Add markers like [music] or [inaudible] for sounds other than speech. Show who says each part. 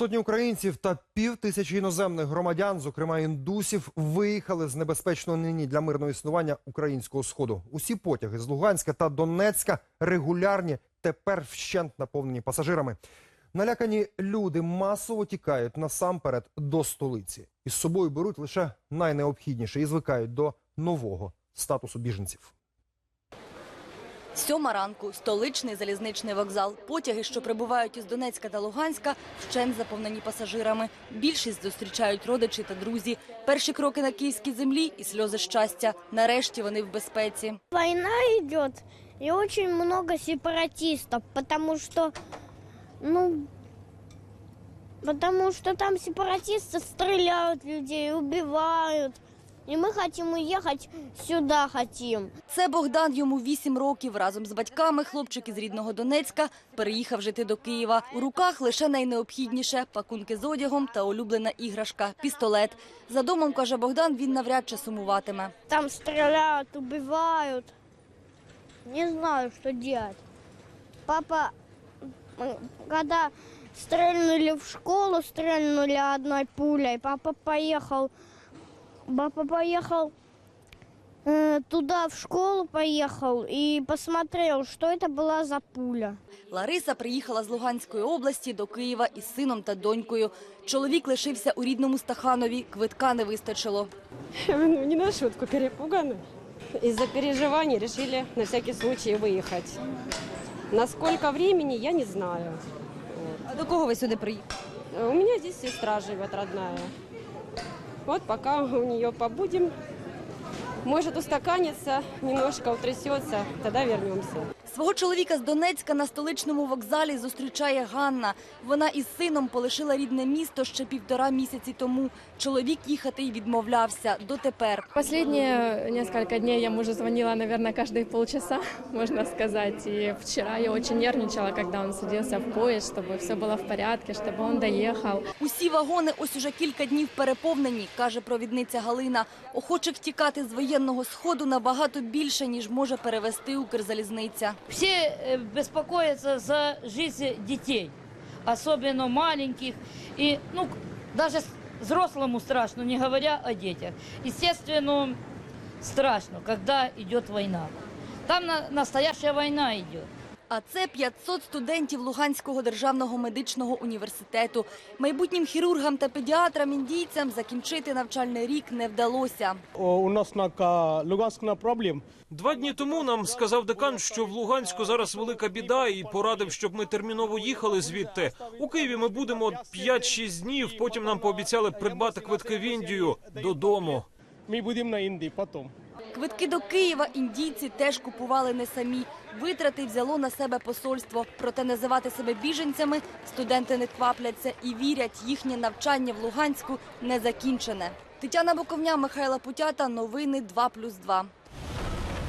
Speaker 1: Сотні українців та пів тисячі іноземних громадян, зокрема індусів, виїхали з небезпечного нині для мирного існування українського сходу. Усі потяги з Луганська та Донецька регулярні, тепер вщент наповнені пасажирами. Налякані люди масово тікають насамперед до столиці. Із собою беруть лише найнеобхідніше і звикають до нового статусу біженців.
Speaker 2: Сьома ранку, столичний залізничний вокзал. Потяги, що прибувають із Донецька та Луганська, вщент заповнені пасажирами. Більшість зустрічають родичі та друзі. Перші кроки на київській землі і сльози щастя. Нарешті вони в безпеці.
Speaker 3: Война идет, и очень много сепаратистов, потому что, ну, потому что там сепаратисты стреляют людей, убивают. И мы хотим уехать сюда, хотим.
Speaker 2: Це Богдан, йому 8 років. Разом з батьками хлопчик із рідного Донецька переїхав жити до Києва. У руках лише найнеобхідніше – пакунки з одягом та улюблена іграшка – пістолет. За домом, каже Богдан, він навряд чи сумуватиме.
Speaker 3: Там стреляют, убивают. Не знаю, что делать. Папа, когда стрельнули в школу, стрельнули одной пулей, папа поехал, папа поехал э, туда, в школу поехал и посмотрел, что это была за пуля.
Speaker 2: Лариса приїхала з Луганської області до Києва із сином та донькою. Чоловік лишився у рідному Стаханові, квитка не вистачило.
Speaker 4: Ну, не на шутку перепуганы. Из-за переживаний решили на всякий случай выехать. На сколько времени, я не знаю.
Speaker 2: А до кого ви сюди приїхали?
Speaker 4: У меня здесь сестра живет родная. Вот пока [laughs] у нее побудем. Может устаканится, немножко утрясется, тогда вернемся.
Speaker 2: Свого чоловіка з Донецька на столичному вокзалі зустрічає Ганна. Вона із сином полишила рідне місто ще півтора місяці тому. Чоловік їхати й відмовлявся дотепер.
Speaker 5: Последние несколько дней я мужу звонила, наверное, каждые полчаса, [laughs] можно сказать. И вчера я очень нервничала, когда он садился в поезд, чтобы все было в порядке, чтобы он доехал.
Speaker 2: Усі вагони ось уже кілька днів переповнені, каже провідниця Галина. Охочих тікати з воєнного сходу набагато більше, ніж може перевести Укрзалізниця.
Speaker 6: Все э, беспокоятся за жизнь детей, особенно маленьких. И, ну, даже взрослому страшно, не говоря о детях. Естественно, страшно, когда идет война. Там настоящая война идет.
Speaker 2: А це 500 студентів Луганського державного медичного університету. Майбутнім хірургам та педіатрам індійцям закінчити навчальний рік не вдалося.
Speaker 7: У нас на Луганськ на проблем.
Speaker 8: Два дні тому нам сказав декан, що в Луганську зараз велика біда, і порадив, щоб ми терміново їхали звідти. У Києві ми будемо 5-6 днів. Потім нам пообіцяли придбати квитки в Індію додому.
Speaker 7: Ми будемо на Індії потім.
Speaker 2: Квитки до Києва індійці теж купували не самі. Витрати взяло на себе посольство. Проте називати себе біженцями студенти не квапляться і вірять, їхнє навчання в Луганську не закінчене. Тетяна Боковня, Михайла Путята. Новини 2+,2.